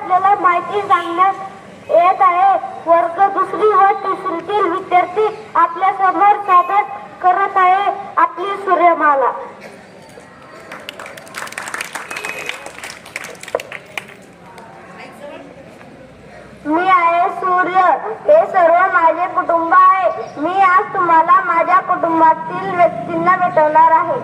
आपल्याला माहिती सांगण्यात येत आहे. वर्ग दुसरी व तिसरीतील विद्यार्थी आपल्यासमोर सादर करत आहे. आपली सूर्यमाला. मी आहे सूर्य. हे सर्व माझे कुटुंब आहे. मी आज तुम्हाला माझ्या कुटुंबातील व्यक्तींना भेटवणार आहे.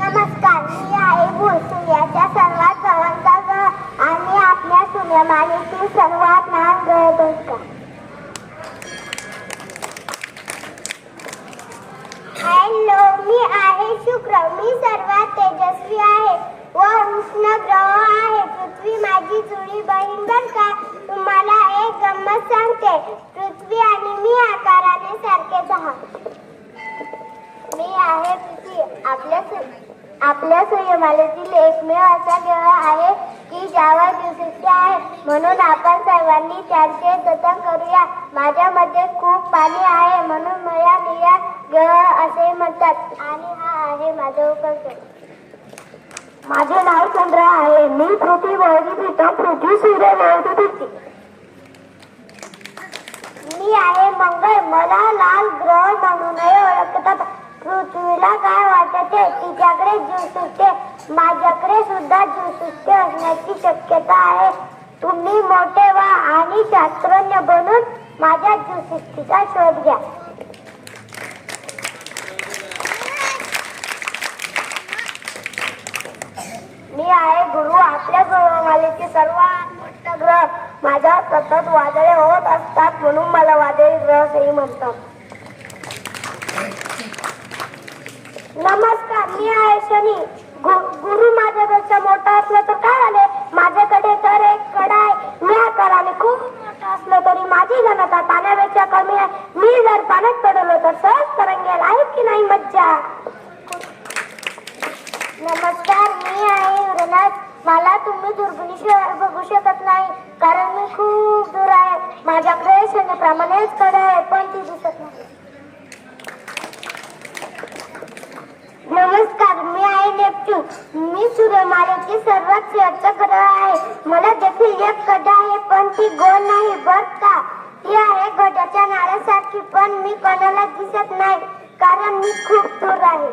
नमस्कार. मी आहे भूल सूर्याच्या सर्वात जवळचा ग्रह आणि आपल्या सूर्यमालेतील सर्वात लहान ग्रह दोनका हॅलो मी आहे शुक्र मी सर्वात तेजस्वी आहे व उष्ण ग्रह आहे. पृथ्वी माझी जुळी बहीण बर का? तुम्हाला एक गंमत सांगते. पृथ्वी आणि मी आकाराने सारखेच आहात मी आहे पृथ्वी. आपल्या आपल्या सूर्यमालेतील एकमेव असा ग्रह आहे की ज्यावर दिवसुट्टी आहे. म्हणून आपण सर्वांनी त्यांचे जतन करूया. माझ्यामध्ये खूप पाणी आहे म्हणून मला निळ्या ग्रह असे म्हणतात आणि हा आहे माझा उपक्रम माझे नाव चंद्र आहे. मी पृथ्वी वळती फिरतो पृथ्वी सूर्य वळती फिरते मी आहे मंगळ. मला लाल ग्रह म्हणूनही ओळखतात. पृथ्वीला काय वाटते? तिच्याकडे जीव सुटते. माझ्याकडे सुद्धा जीव सुटते असण्याची शक्यता आहे. तुम्ही मोठे व्हा आणि शास्त्रज्ञ बनून माझ्या जीवसृष्टीचा शोध घ्या मी आहे गुरु आपल्या ग्रहमालेचे सर्वात मोठा ग्रह माझ्या सतत वादळे होत असतात म्हणून मला वादळी ग्रह म्हणतात. नमस्कार मी आहे शनी. गु- गुरु माझ्यापेक्षा मोठा असला तर काय झाले? माझ्याकडे तर एक कडा आहे मी आकाराने खूप मोठा असलो तरी माझी घनता पाण्यापेक्षा कमी आहे. मी जर पाण्यात पडलो तर सहज तरंगेल आहे की नाही मज्जा? नमस्कार मला तुम्ही दुर्बिणीशिवाय बघू शकत नाही कारण मी खूप दूर आहे. माझ्याकडे शून्यप्रमाणेच कडे आहे पण ती दिसत नाही. नमस्कार मी आहे नेपच्यून मी सूर्यमालेची सर्वात शेवटचा ग्रह आहे. मला देखील एक गड्डा आहे पण ती गोल नाही बर का? ती आहे गड्याच्या नाळ्यासारखी पण मी कोणाला दिसत नाही कारण मी खूप दूर आहे.